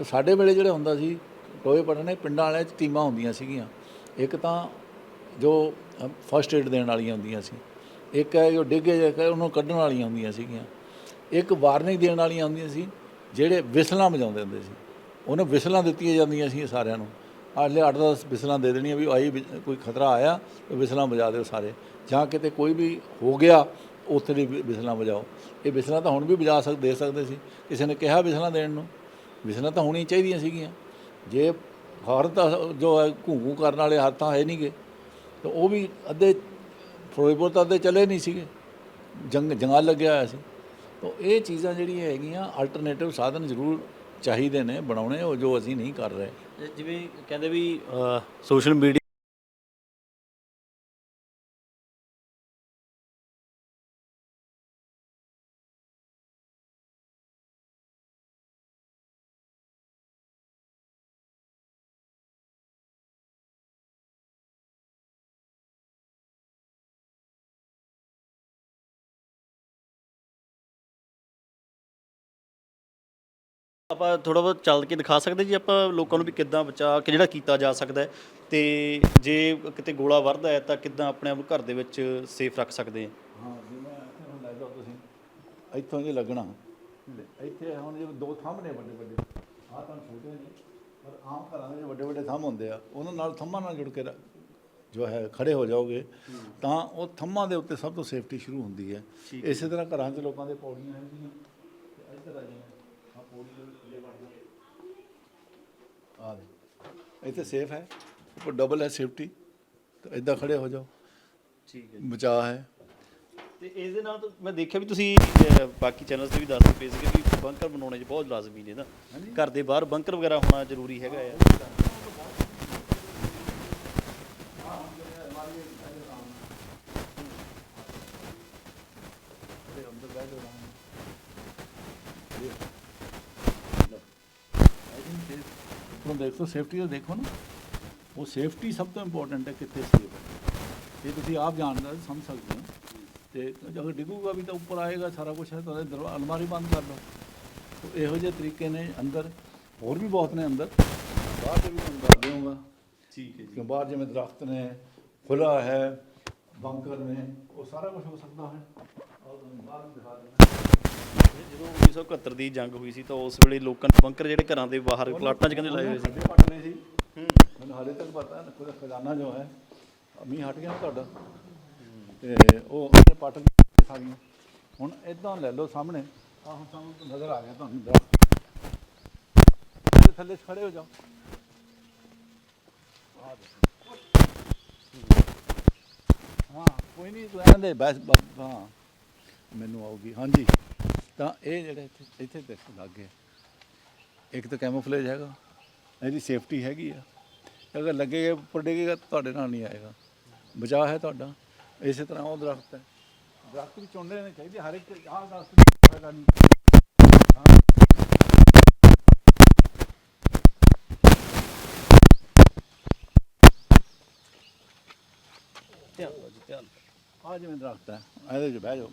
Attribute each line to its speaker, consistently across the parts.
Speaker 1: ਤੇ ਸਾਡੇ ਵੇਲੇ ਜਿਹੜਾ ਹੁੰਦਾ ਸੀ ਟੋਏ ਪਟਨੇ ਪਿੰਡਾਂ ਵਾਲਿਆਂ 'ਚ ਟੀਮਾਂ ਹੁੰਦੀਆਂ ਸੀਗੀਆਂ। ਇੱਕ ਤਾਂ ਜੋ ਫਸਟ ਏਡ ਦੇਣ ਵਾਲੀਆਂ ਹੁੰਦੀਆਂ ਸੀ। ਇੱਕ ਹੈ ਜੋ ਡਿੱਗੇ ਜੇ ਉਹਨੂੰ ਕੱਢਣ ਵਾਲੀਆਂ ਹੁੰਦੀਆਂ ਸੀਗੀਆਂ। ਇੱਕ ਵਾਰਨਿੰਗ ਦੇਣ ਵਾਲੀਆਂ ਹੁੰਦੀਆਂ ਸੀ, ਜਿਹੜੇ ਵਿਸਲਾਂ ਵਜਾਉਂਦੇ ਹੁੰਦੇ ਸੀ। ਉਹਨੂੰ ਵਿਸਲਾਂ ਦਿੱਤੀਆਂ ਜਾਂਦੀਆਂ ਸੀ ਸਾਰਿਆਂ ਨੂੰ। ਆਲੇ 8-10 ਵਿਸਲਾਂ ਦੇ ਦੇਣੀਆਂ ਵੀ ਆਈ ਵੀ, ਕੋਈ ਖਤਰਾ ਆਇਆ ਤੇ ਵਿਸਲਾਂ ਵਜਾ ਦਿਓ ਸਾਰੇ। ਜਾਂ ਕਿਤੇ ਕੋਈ ਵੀ ਹੋ ਗਿਆ, ਉੱਥੇ ਦੀ ਵਿਸਲਾਂ ਵਜਾਓ। ਇਹ ਵਿਸਲਾਂ ਤਾਂ ਹੁਣ ਵੀ ਵਜਾ ਸਕਦੇ ਦੇ ਸਕਦੇ ਸੀ। ਕਿਸੇ ਨੇ ਕਿਹਾ ਵਿਸਲਾਂ ਦੇਣ ਨੂੰ? ਵਿਸਲਾਂ ਤਾਂ ਹੋਣੀਆਂ ਚਾਹੀਦੀਆਂ ਸੀਗੀਆਂ। ਜੇ ਹਰ ਜੋ ਹੈ ਘੂੰ ਕਰਨ ਵਾਲੇ ਹੱਥਾਂ ਹੈ ਨਹੀਂਗੇ। ਤਾਂ ਉਹ ਵੀ ਅੱਧੇ ਫਿਰੋਜ਼ਪੁਰ ਤਾਂ ਅੱਧੇ ਚਲੇ ਨਹੀਂ ਸੀਗੇ। ਜੰਗ, ਜੰਗਾਲ ਲੱਗਿਆ ਹੋਇਆ ਸੀ। ਤਾਂ ਇਹ ਚੀਜ਼ਾਂ ਜਿਹੜੀਆਂ ਹੈਗੀਆਂ ਅਲਟਰਨੇਟਿਵ ਸਾਧਨ ਜ਼ਰੂਰ ਚਾਹੀਦੇ ਨੇ ਬਣਾਉਣੇ, ਉਹ ਜੋ ਅਸੀਂ ਨਹੀਂ ਕਰ ਰਹੇ।
Speaker 2: ਜਿਵੇਂ ਕਹਿੰਦੇ ਵੀ ਸੋਸ਼ਲ ਮੀਡੀਆ ਆਪਾਂ ਥੋੜਾ ਬਹੁਤ ਚੱਲ ਕੇ ਦਿਖਾ ਸਕਦੇ ਜੀ ਆਪਾਂ ਲੋਕਾਂ ਨੂੰ ਵੀ ਕਿੱਦਾਂ ਬਚਾ ਕੇ ਜਿਹੜਾ ਕੀਤਾ ਜਾ ਸਕਦਾ ਹੈ ਤੇ ਜੇ ਕਿਤੇ ਗੋਲਾ ਵਰਦਾ ਹੈ ਤਾਂ ਕਿੱਦਾਂ ਆਪਣੇ ਆਪ ਨੂੰ ਘਰ ਦੇ ਵਿੱਚ ਸੇਫ ਰੱਖ ਸਕਦੇ ਹਾਂ?
Speaker 1: ਹਾਂ ਜਿਵੇਂ ਇੱਥੇ ਹੁਣ ਲੈ ਜਾਓ ਤੁਸੀਂ। ਇੱਥੋਂ ਜੇ ਲੱਗਣਾ। ਇੱਥੇ ਹੁਣ ਜਿਵੇਂ ਦੋ ਥੰਮ ਨੇ ਵੱਡੇ ਵੱਡੇ। ਆਹ ਤਾਂ ਛੋਟੇ ਨੇ ਪਰ ਆਮ ਘਰਾਂ ਦੇ ਵੱਡੇ ਵੱਡੇ ਥੰਮ ਹੁੰਦੇ ਆ ਉਹਨਾਂ ਨਾਲ ਥੰਮਾਂ ਨਾਲ ਜੁੜ ਕੇ ਰ- ਜੋ ਹੈ ਖੜੇ ਹੋ ਜਾਓਗੇ ਤਾਂ ਉਹ ਥੰਮਾਂ ਦੇ ਉੱਤੇ ਸਭ ਤੋਂ ਸੇਫਟੀ ਸ਼ੁਰੂ ਹੁੰਦੀ ਹੈ। ਇਸੇ ਤਰ੍ਹਾਂ ਘਰਾਂ 'ਚ ਲੋਕਾਂ ਦੇ ਪੌੜੀਆਂ ਹੈਗੀਆਂ ਤੇ ਇੱਧਰ ਆ ਜਾਈਏ ਆ ਦੇ ਇੱਥੇ ਸੇਫ ਹੈ। ਉੱਪਰ ਡਬਲ ਹੈ ਸੇਫਟੀ ਤਾਂ ਇਦਾਂ ਖੜੇ ਹੋ ਜਾਓ।
Speaker 2: ਠੀਕ
Speaker 1: ਬਚਾਅ ਹੈ।
Speaker 2: ਤੇ ਇਸ ਦੇ ਨਾਲ ਤਾਂ ਮੈਂ ਦੇਖਿਆ ਵੀ ਤੁਸੀਂ ਅਹ, ਬਾਕੀ ਚੈਨਲਸ ਤੇ ਵੀ ਦੱਸਦੇ ਪਏ ਸੀਗੇ ਵੀ ਬੰਕਰ ਬਣਾਉਣੇ 'ਚ ਬਹੁਤ ਲਾਜ਼ਮੀ ਨੇ ਨਾ। ਘਰ ਦੇ ਬਾਹਰ ਬੰਕਰ ਵਗੈਰਾ ਹੋਣਾ ਜ਼ਰੂਰੀ ਹੈਗਾ ਆ।
Speaker 1: ਹੁਣ ਦੇਖੋ ਸੇਫਟੀ ਤਾਂ ਦੇਖੋ ਨਾ ਉਹ ਸੇਫਟੀ ਸਭ ਤੋਂ ਇੰਪੋਰਟੈਂਟ ਹੈ ਕਿੱਥੇ ਸੇਫ ਹੈ ਇਹ ਤੁਸੀਂ ਆਪ ਜਾਣਦੇ ਹੋ ਸਮਝ ਸਕਦੇ ਹੋ ਤੇ ਜਦੋਂ ਡਿੱਗੂਗਾ ਵੀ ਤਾਂ ਉੱਪਰ ਆਏਗਾ ਸਾਰਾ ਕੁਝ ਹੈ ਤਾਂ ਦਰਵਾ ਅਲਮਾਰੀ ਬੰਦ ਕਰ ਲਓ ਤੋ ਇਹੋ ਜਿਹੇ ਤਰੀਕੇ ਨੇ ਅੰਦਰ ਹੋਰ ਵੀ ਬਹੁਤ ਨੇ ਅੰਦਰ ਬਾਹਰ ਦੇ ਵੀ ਤੁਹਾਨੂੰ ਦੱਸ ਦਿਆਂਗਾ
Speaker 2: ਠੀਕ ਹੈ
Speaker 1: ਕਿ ਬਾਹਰ ਜਿਵੇਂ ਦਰਖਤ ਨੇ ਖੁੱਲਾ ਹੈ ਬੰਕਰ ਨੇ ਉਹ ਸਾਰਾ ਕੁਝ ਹੋ ਸਕਦਾ ਹੈ ਆਹ ਤੁਹਾਨੂੰ ਬਾਹਰ ਵੀ ਦਿਖਾ ਦਿੰਦਾ
Speaker 2: ਜਦੋਂ 1971 ਦੀ ਜੰਗ ਹੋਈ ਸੀ ਤਾਂ ਉਸ ਵੇਲੇ ਲੋਕਾਂ ਨੇ ਬੰਕਰ ਜਿਹੜੇ ਘਰਾਂ ਦੇ ਬਾਹਰ ਪਲਾਟਾਂ 'ਚ ਕਹਿੰਦੇ ਲਾਏ ਹੋਏ ਸੀ। ਹੂੰ।
Speaker 1: ਮੈਨੂੰ ਹਾਲੇ ਤੱਕ ਪਤਾ ਹੈ ਕੋਈ ਖਜ਼ਾਨਾ ਜੋ ਹੈ ਮੀਂਹ ਹਟ ਗਿਆ ਨਾ ਤੁਹਾਡਾ। ਤੇ ਉਹ ਉਹਨੇ ਪੱਟ ਲਏ ਸਾਰੀਆਂ। ਹੁਣ ਇਦਾਂ ਲੈ ਲਓ ਸਾਹਮਣੇ। ਆਹ ਹੁਣ ਸਾਨੂੰ ਨਜ਼ਰ ਆ ਗਿਆ ਤੁਹਾਨੂੰ ਦਰਖਤ ਥੱਲੇ ਖੜੇ ਹੋ ਜਾਓ। ਹਾਂ ਕੋਈ ਨਹੀਂ ਰਹਿਣ ਦੇ ਬਸ ਬਸ, ਹਾਂ। ਮੈਨੂੰ ਆਊਗੀ। ਹਾਂਜੀ। ਤਾਂ ਇਹ ਜਿਹੜੇ ਇੱਥੇ ਇੱਥੇ ਦੇਖ ਲੱਗੇ ਇੱਕ ਤਾਂ ਕੈਮੋਫਲੇਜ ਹੈਗਾ। ਇਹਦੀ ਸੇਫਟੀ ਹੈਗੀ ਆ। ਅਗਰ ਲੱਗੇਗਾ ਉੱਪਰ ਡਿੱਗੇਗਾ ਤਾਂ ਤੁਹਾਡੇ ਨਾਲ ਨਹੀਂ ਆਏਗਾ। ਬਚਾਅ ਹੈ ਤੁਹਾਡਾ। ਇਸੇ ਤਰ੍ਹਾਂ ਉਹ ਦਰਖਤ ਹੈ। ਦਰਖਤ ਵੀ ਚੁਣਨੇ ਨੇ ਚਾਹੀਦੇ। ਹਰ ਇੱਕ ਆਹ ਦਰਖਤ ਨਹੀਂ ਫਾਇਦਾ ਨਹੀਂ।
Speaker 2: ਧਿਆਨ
Speaker 1: ਆ ਜਿਵੇਂ ਦਰਖਤ ਹੈ, ਇਹਦੇ 'ਚ ਬਹਿ ਜਾਓ।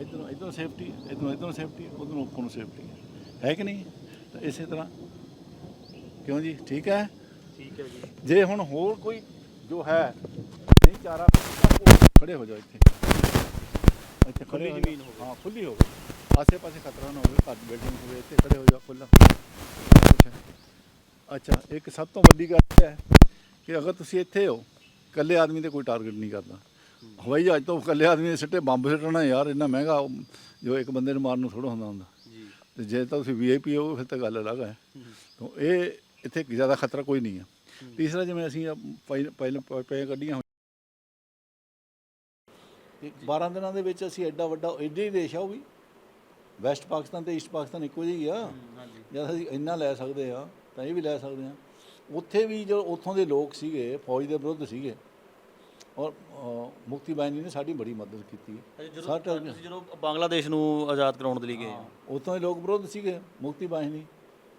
Speaker 1: ਇੱਧਰੋਂ ਇੱਧਰੋਂ ਸੇਫਟੀ ਇੱਧਰੋਂ ਇੱਧਰੋਂ ਸੇਫਟੀ ਉਧਰੋਂ ਉੱਪਰ ਸੇਫਟੀ ਹੈ ਕਿ ਨਹੀਂ? ਤਾਂ ਇਸੇ ਤਰ੍ਹਾਂ। ਕਿਉਂ ਜੀ? ਠੀਕ ਹੈ?
Speaker 2: ਠੀਕ ਹੈ ਜੀ।
Speaker 1: ਜੇ ਹੁਣ ਹੋਰ ਕੋਈ ਜੋ ਹੈ ਨਹੀਂ ਚਾਰਾ ਖੜੇ ਹੋ ਜਾਓ ਇੱਥੇ। ਇੱਥੇ ਖੜੇ
Speaker 2: ਜ਼ਮੀਨ। ਹੋਵੇ।
Speaker 1: ਹਾਂ ਖੁੱਲੀ ਹੋਵੇ। ਆਸੇ ਪਾਸੇ ਖਤਰਾ ਨਾ ਹੋਵੇ ਘਰ ਬਿਲਡਿੰਗ ਹੋਵੇ ਇੱਥੇ ਖੜੇ ਹੋ ਜਾਓ ਖੁੱਲਾ। ਅੱਛਾ ਇੱਕ ਸਭ ਤੋਂ ਵੱਡੀ ਗੱਲ ਇਹ ਹੈ ਕਿ ਅਗਰ ਤੁਸੀਂ ਇੱਥੇ ਹੋ ਇਕੱਲੇ ਆਦਮੀ ਤੇ ਕੋਈ ਟਾਰਗੇਟ ਨਹੀਂ ਕਰਦਾ। ਹਵਾਈ ਜਹਾਜ਼ ਤੋਂ ਇਕੱਲੇ ਆਦਮੀ ਨੇ ਸਿੱਟੇ ਬੰਬ ਸਿੱਟਣਾ ਯਾਰ ਇੰਨਾ ਮਹਿੰਗਾ ਜੋ ਇੱਕ ਬੰਦੇ ਨੂੰ ਮਾਰਨ ਨੂੰ ਥੋੜਾ ਹੁੰਦਾ ਹੁੰਦਾ।
Speaker 2: ਜੀ।
Speaker 1: ਤੇ ਜੇ ਤਾਂ ਤੁਸੀਂ ਵੀਆਈਪੀ ਹੋ ਫਿਰ ਤਾਂ ਗੱਲ ਅਲੱਗ ਹੈ। ਤਾਂ ਇਹ ਇੱਥੇ ਜ਼ਿਆਦਾ ਖਤਰਾ ਕੋਈ ਨਹੀਂ ਹੈ। ਤੀਸਰਾ ਜਿਵੇਂ ਅਸੀਂ ਪਹਿਲਾਂ ਪਏ ਕੱਢੀਆਂ ਹੋਈਆਂ। ਤੇ 12 ਦਿਨਾਂ ਦੇ ਵਿੱਚ ਅਸੀਂ ਐਡਾ ਵੱਡਾ ਐਡੇ ਹੀ ਦੇਸ਼ ਆ ਉਹ ਵੀ। ਵੈਸਟ ਪਾਕਿਸਤਾਨ ਤੇ ਈਸਟ ਪਾਕਿਸਤਾਨ ਇੱਕੋ ਜਿਹੀ ਆ। ਜਦ ਅਸੀਂ ਇੰਨਾ ਲੈ ਸਕਦੇ ਆ ਤਾਂ ਇਹ ਵੀ ਲੈ ਸਕਦੇ ਆ ਉੱਥੇ ਵੀ ਜੋ ਉੱਥੋਂ ਦੇ ਲੋਕ ਸੀਗੇ ਫੌਜ ਦੇ ਵਿਰੁੱਧ ਸੀਗੇ ਔਰ ਅ, ਮੁਕਤੀ ਬਾহিਨੀ ਨੇ ਸਾਡੀ ਬੜੀ ਮਦਦ ਕੀਤੀ
Speaker 2: ਜਦੋਂ
Speaker 1: ਸਾਡਾ
Speaker 2: ਤੁਸੀਂ ਜਦੋਂ ਬੰਗਲਾਦੇਸ਼ ਨੂੰ ਆਜ਼ਾਦ ਕਰਾਉਣ ਦੇ ਲਈ ਗਏ
Speaker 1: ਉੱਥੋਂ ਦੇ ਲੋਕ ਵਿਰੋਧ ਸੀਗੇ ਮੁਕਤੀ ਬਾਹਿਨੀ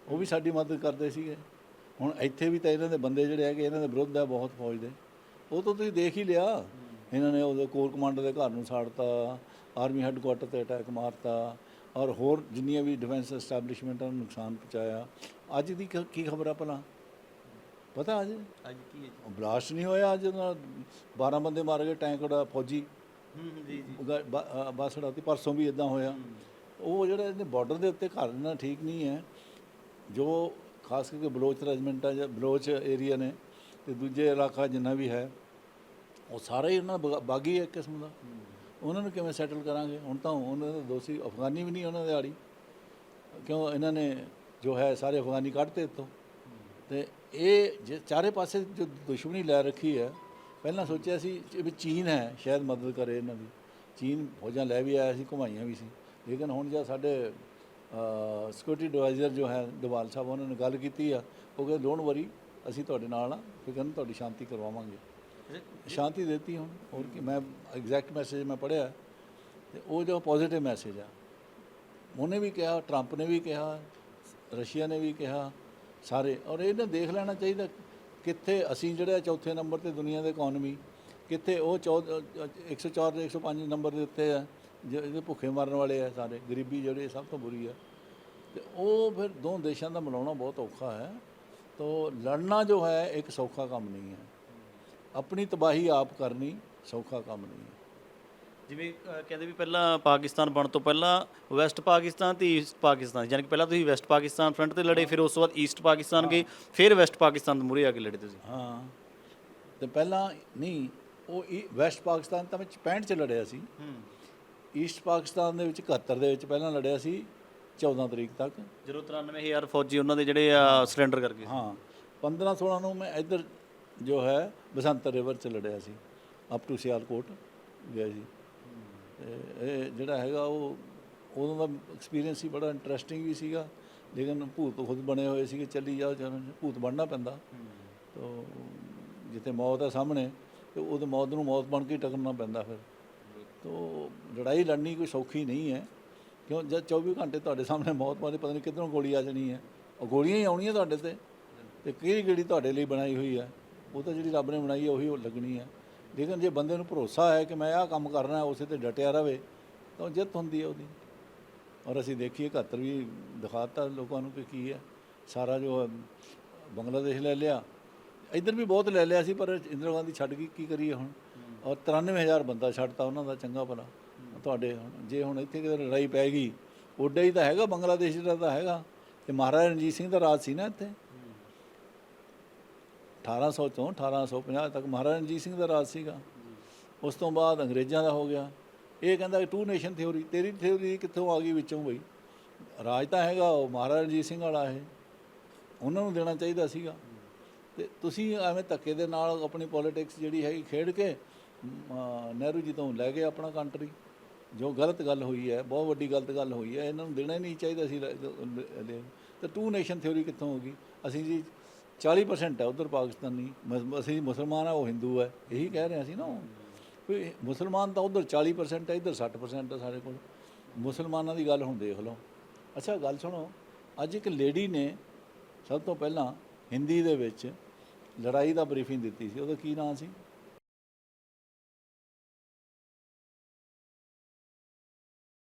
Speaker 1: ਉਹ ਵੀ ਸਾਡੀ ਮਦਦ ਕਰਦੇ ਸੀਗੇ। ਹੁਣ ਇੱਥੇ ਵੀ ਤਾਂ ਇਹਨਾਂ ਦੇ ਬੰਦੇ ਜਿਹੜੇ ਹੈਗੇ ਇਹਨਾਂ ਦੇ ਵਿਰੁੱਧ ਆ ਬਹੁਤ ਫੌਜ ਦੇ। ਉਹ ਤਾਂ ਤੁਸੀਂ ਦੇਖ ਹੀ ਲਿਆ। ਇਹਨਾਂ ਨੇ ਉਹਦੇ ਕੋਰ ਕਮਾਂਡਰ ਦੇ ਘਰ ਨੂੰ ਸਾੜਤਾ ਆਰਮੀ ਹੈੱਡਕੁਆਟਰ ਤੇ ਅਟੈਕ ਮਾਰਤਾ ਔਰ ਹੋਰ ਜਿੰਨੀਆਂ ਵੀ ਡਿਫੈਂਸ ਐਸਟੈਬਲਿਸ਼ਮੈਂਟਾਂ ਨੂੰ ਨੁਕਸਾਨ ਪਹੁੰਚਾਇਆ। ਅੱਜ ਦੀ ਕ- ਕੀ ਖਬਰ ਆ ਭਲਾ? ਪਤਾ ਅੱਜ?
Speaker 2: ਅੱਜ ਕੀ ਹੈ
Speaker 1: ਬਲਾਸਟ ਨਹੀਂ ਹੋਇਆ ਅੱਜ ਨਾਲ 12 ਬੰਦੇ ਮਾਰ ਗਏ ਟੈਂਕ ਦਾ ਫੌਜੀ।
Speaker 2: ਹੂੰ ਜੀ ਜੀ।
Speaker 1: ਗ- ਬ- ਅ, ਬੱਸ ਉਡਾਤੀ ਪਰਸੋਂ ਵੀ ਇਦਾਂ ਹੋਇਆ। ਉਹ ਜਿਹੜੇ ਇਹਨੇ ਬਾਰਡਰ ਦੇ ਉੱਤੇ ਘਰ ਨਾ ਠੀਕ ਨਹੀਂ ਹੈ ਜੋ ਖਾਸ ਕਰਕੇ ਬਲੋਚ ਰੈਜੀਮੈਂਟ ਆ ਜਾਂ ਬਲੋਚ ਏਰੀਆ ਨੇ ਤੇ ਦੂਜੇ ਇਲਾਕਾ ਜਿੰਨਾ ਵੀ ਹੈ ਉਹ ਸਾਰਾ ਹੀ ਉਹਨਾਂ ਦਾ ਬਾਗੀ ਹੈ ਇੱਕ ਕਿਸਮ ਦਾ। ਉਹਨਾਂ ਨੂੰ ਕਿਵੇਂ ਸੈਟਲ ਕਰਾਂਗੇ? ਹੁਣ ਤਾਂ ਉਹਨਾਂ ਦੇ ਦੋਸ਼ੀ ਅਫਗਾਨੀ ਵੀ ਨਹੀਂ ਉਹਨਾਂ ਦੇ ਆੜੀ ਕਿਉਂ? ਇਹਨਾਂ ਨੇ ਜੋ ਹੈ ਸਾਰੇ ਅਫਗਾਨੀ ਕੱਢਤੇ ਇੱਥੋਂ। ਤੇ ਇਹ ਜੇ ਚਾਰੇ ਪਾਸੇ ਜੋ ਦੁਸ਼ਮਣੀ ਲੈ ਰੱਖੀ ਹੈ ਪਹਿਲਾਂ ਸੋਚਿਆ ਸੀ ਵੀ ਚੀਨ ਹੈ ਸ਼ਾਇਦ ਮਦਦ ਕਰੇ ਇਹਨਾਂ ਦੀ। ਚੀਨ ਫੌਜਾਂ ਲੈ ਵੀ ਆਇਆ ਸੀ ਘੁਮਾਈਆਂ ਵੀ ਸੀ। ਲੇਕਿਨ ਹੁਣ ਜਦ ਸਾਡੇ ਸਿਕਿਉਰਿਟੀ ਐਡਵਾਈਜ਼ਰ ਜੋ ਹੈ ਡਵਾਲ ਸਾਹਿਬ ਉਹਨਾਂ ਨੇ ਗੱਲ ਕੀਤੀ ਆ ਉਹ ਕਹਿੰਦੇ ਡੋਂਟ ਵਰੀ ਅਸੀਂ ਤੁਹਾਡੇ ਨਾਲ ਆ। ਫਿਕਰ ਨਹੀਂ ਤੁਹਾਡੀ ਸ਼ਾਂਤੀ ਕਰਵਾਵਾਂਗੇ। ਸ਼ਾਂਤੀ ਦਿੱਤੀ ਹੁਣ। ਹੋਰ ਕੀ ਮੈਂ ਐਗਜ਼ੈਕਟ ਮੈਸੇਜ ਮੈਂ ਪੜਿਆ ਤੇ ਉਹ ਜੋ ਪੋਜ਼ਿਟਿਵ ਮੈਸੇਜ ਆ। ਉਹਨੇ ਵੀ ਕਿਹਾ ਟਰੰਪ ਨੇ ਵੀ ਕਿਹਾ ਰਸ਼ੀਆ ਨੇ ਵੀ ਕਿਹਾ ਸਾਰੇ। ਔਰ ਇਹਨੇ ਦੇਖ ਲੈਣਾ ਚਾਹੀਦਾ ਕਿੱਥੇ ਅਸੀਂ ਜਿਹੜੇ ਚੌਥੇ ਨੰਬਰ ਤੇ ਦੁਨੀਆ ਦੇ ਇਕਨੋਮੀ ਕਿੱਥੇ ਉਹ ਚੌ- ਅ, 104 ਤੇ 105 ਨੰਬਰ ਦੇ ਉੱਤੇ ਆ ਜਿਹੜੇ ਭੁੱਖੇ ਮਰਨ ਵਾਲੇ ਆ ਸਾਰੇ ਗਰੀਬੀ ਜਿਹੜੇ ਸਭ ਤੋਂ ਬੁਰੀ ਆ। ਤੇ ਉਹ ਫਿਰ ਦੋ ਦੇਸ਼ਾਂ ਦਾ ਮਿਲਾਉਣਾ ਬਹੁਤ ਔਖਾ ਹੈ। ਤੋ ਲੜਨਾ ਜੋ ਹੈ ਇੱਕ ਸੌਖਾ ਕੰਮ ਨਹੀਂ ਹੈ। ਆਪਣੀ ਤਬਾਹੀ ਆਪ ਕਰਨੀ ਸੌਖਾ ਕੰਮ ਨਹੀਂ ਹੈ।
Speaker 2: ਜਿਵੇਂ ਅ, ਕਹਿੰਦੇ ਵੀ ਪਹਿਲਾਂ ਪਾਕਿਸਤਾਨ ਬਣ ਤੋਂ ਪਹਿਲਾਂ ਵੈਸਟ ਪਾਕਿਸਤਾਨ ਤੇ ਈਸਟ ਪਾਕਿਸਤਾਨ ਯਾਨੀ ਕਿ ਪਹਿਲਾਂ ਤੁਸੀਂ ਵੈਸਟ ਪਾਕਿਸਤਾਨ ਫਰੰਟ ਤੇ ਲੜੇ ਫਿਰ ਉਸ ਤੋਂ ਬਾਅਦ ਈਸਟ ਪਾਕਿਸਤਾਨ ਗਏ ਫਿਰ ਵੈਸਟ ਪਾਕਿਸਤਾਨ ਦੇ ਮੂਹਰੇ ਆ ਕੇ ਲੜੇ ਤੁਸੀਂ।
Speaker 1: ਹਾਂ। ਤੇ ਪਹਿਲਾਂ ਨਹੀਂ ਉਹ ਈ- ਵੈਸਟ ਪਾਕਿਸਤਾਨ ਤਾਂ ਵਿੱਚ 65 ਚ ਲੜਿਆ ਸੀ।
Speaker 2: ਹੂੰ।
Speaker 1: ਈਸਟ ਪਾਕਿਸਤਾਨ ਦੇ ਵਿੱਚ 71 ਦੇ ਵਿੱਚ ਪਹਿਲਾਂ ਲੜਿਆ ਸੀ 14 ਤਰੀਕ ਤੱਕ।
Speaker 2: ਜਦੋਂ 93000 ਫੌਜੀ ਉਹਨਾਂ ਦੇ ਜਿਹੜੇ ਆ ਸਰੈਂਡਰ ਕਰ ਗਏ
Speaker 1: ਹਾਂ। 15 16 ਨੂੰ ਮੈਂ ਇੱਧਰ ਜੋ ਹੈ ਬਸੰਤ ਰਿਵਰ ਚ ਲੜਿਆ ਸੀ। ਅਪ ਟੂ ਸਿਆਲਕੋਟ ਗਿਆ ਸੀ। ਤੇ ਇਹ ਜਿਹੜਾ ਹੈਗਾ ਉਹ ਉਦੋਂ ਦਾ ਐਕਸਪੀਰੀਅੰਸ ਹੀ ਬੜਾ ਇੰਟਰਸਟਿੰਗ ਵੀ ਸੀਗਾ ਲੇਕਿਨ ਭੂਤ ਖੁਦ ਬਣੇ ਹੋਏ ਸੀਗੇ ਚੱਲੀ ਜਾਓ ਚੱਲ ਭੂਤ ਬਣਨਾ ਪੈਂਦਾ। ਤੋ ਜਿੱਥੇ ਮੌਤ ਹੈ ਸਾਹਮਣੇ ਤੇ ਉਹਦੇ ਮੌਤ ਨੂੰ ਮੌਤ ਬਣ ਕੇ ਟਕਰਨਾ ਪੈਂਦਾ ਫਿਰ। ਤੋ ਲੜਾਈ ਲੜਨੀ ਕੋਈ ਸੌਖੀ ਨਹੀਂ ਹੈ। ਕਿਉਂ ਜਦ 24 ਘੰਟੇ ਤੁਹਾਡੇ ਸਾਹਮਣੇ ਮੌਤ ਮਾਰੇ ਪਤਾ ਨਹੀਂ ਕਿੱਧਰੋਂ ਗੋਲੀ ਆ ਜਾਣੀ ਹੈ। ਉਹ ਗੋਲੀਆਂ ਹੀ ਆਉਣੀਆਂ ਤੁਹਾਡੇ ਤੇ ਤੇ ਕਿਹੜੀ ਕਿਹੜੀ ਤੁਹਾਡੇ ਲਈ ਬਣਾਈ ਹੋਈ ਹੈ ਉਹ ਤਾਂ ਜਿਹੜੀ ਰੱਬ ਨੇ ਬਣਾਈ ਹੈ ਉਹੀ ਉਹ ਲੱਗਣੀ ਹੈ। ਲੇਕਿਨ ਜੇ ਬੰਦੇ ਨੂੰ ਭਰੋਸਾ ਹੈ ਕਿ ਮੈਂ ਆਹ ਕੰਮ ਕਰਨਾ ਹੈ, ਉਸੇ ਤੇ ਡਟਿਆ ਰਵੇ, ਤਾਂ ਜਿੱਤ ਹੁੰਦੀ ਹੈ ਉਹਦੀ। ਔਰ ਅਸੀਂ ਦੇਖੀਏ 71 ਵੀ ਦਿਖਾਤਾ ਲੋਕਾਂ ਨੂੰ ਕਿ ਕੀ ਹੈ। ਸਾਰਾ ਜੋ ਬੰਗਲਾਦੇਸ਼ ਲੈ ਲਿਆ। ਇੱਧਰ ਵੀ ਬਹੁਤ ਲੈ ਲਿਆ ਸੀ, ਪਰ ਇੰਦਰਾ ਗਾਂਧੀ ਛੱਡ ਗਈ, ਕੀ ਕਰੀਏ ਹੁਣ? ਔਰ 93000 ਬੰਦਾ ਛੱਡਤਾ ਉਹਨਾਂ ਦਾ, ਚੰਗਾ ਭਲਾ। ਤੁਹਾਡੇ ਹੁਣ, ਜੇ ਹੁਣ ਇੱਥੇ ਕਿਤੇ ਲੜਾਈ ਪੈ ਗਈ, ਉੱਡਾ ਹੀ ਤਾਂ ਹੈਗਾ, ਬੰਗਲਾਦੇਸ਼ ਦਾ ਤਾਂ ਹੈਗਾ। ਤੇ ਮਹਾਰਾਜਾ ਰਣਜੀਤ ਸਿੰਘ ਦਾ ਰਾਜ ਸੀ ਨਾ ਇੱਥੇ। 1800 ਤੋਂ 1850 ਤੱਕ ਮਹਾਰਾਜਾ ਰਣਜੀਤ ਸਿੰਘ ਦਾ ਰਾਜ ਸੀਗਾ। ਉਸ ਤੋਂ ਬਾਅਦ ਅੰਗਰੇਜ਼ਾਂ ਦਾ ਹੋ ਗਿਆ। ਇਹ ਕਹਿੰਦਾ ਕਿ ਟੂ ਨੇਸ਼ਨ ਥਿਉਰੀ ਤੇਰੀ ਥਿਉਰੀ ਕਿੱਥੋਂ ਆ ਗਈ ਵਿੱਚੋਂ ਬਈ? ਰਾਜ ਤਾਂ ਹੈਗਾ, ਉਹ ਮਹਾਰਾਜਾ ਰਣਜੀਤ ਸਿੰਘ ਵਾਲਾ ਹੈ ਉਹਨਾਂ ਨੂੰ ਦੇਣਾ ਚਾਹੀਦਾ ਸੀਗਾ। ਤੇ ਤੁਸੀਂ ਐਵੇਂ ਧੱਕੇ ਦੇ ਨਾਲ ਆਪਣੀ ਪੋਲਿਟਿਕਸ ਜਿਹੜੀ ਹੈਗੀ ਖੇਡ ਕੇ ਨਹਿਰੂ ਜੀ ਤੋਂ ਲੈ ਗਏ ਆਪਣਾ ਕੰਟਰੀ ਜੋ ਗਲਤ ਗੱਲ ਹੋਈ ਹੈ, ਬਹੁਤ ਵੱਡੀ ਗਲਤ ਗੱਲ ਹੋਈ ਹੈ, ਇਹਨਾਂ ਨੂੰ ਦੇਣਾ ਹੀ ਨਹੀਂ ਚਾਹੀਦਾ ਸੀ ਲੈ- ਤੇ ਟੂ ਨੇਸ਼ਨ ਥਿਉਰੀ ਕਿੱਥੋਂ ਹੋ ਗਈ? ਅਸੀਂ ਜੀ 40% ਹੈ ਉਧਰ ਪਾਕਿਸਤਾਨੀ। ਮਸ, ਅਸੀਂ ਮੁਸਲਮਾਨ ਆ ਉਹ ਹਿੰਦੂ ਹੈ। ਇਹੀ ਕਹਿ ਰਹੇ ਸੀ ਨਾ। ਉਹ ਵੀ ਮੁਸਲਮਾਨ ਤਾਂ ਉਧਰ 40% ਹੈ, ਇੱਧਰ 60% ਹੈ ਸਾਡੇ ਕੋਲ। ਮੁਸਲਮਾਨਾਂ ਦੀ ਗੱਲ ਹੁਣ ਦੇਖ ਲਓ ਅੱਛਾ, ਗੱਲ ਸੁਣੋ। ਅੱਜ ਇੱਕ ਲੇਡੀ ਨੇ ਸਭ ਤੋਂ ਪਹਿਲਾਂ ਹਿੰਦੀ ਦੇ ਵਿੱਚ ਲੜਾਈ ਦਾ ਬਰੀਫਿੰਗ ਦਿੱਤੀ ਸੀ। ਉਹਦਾ ਕੀ ਨਾਮ ਸੀ?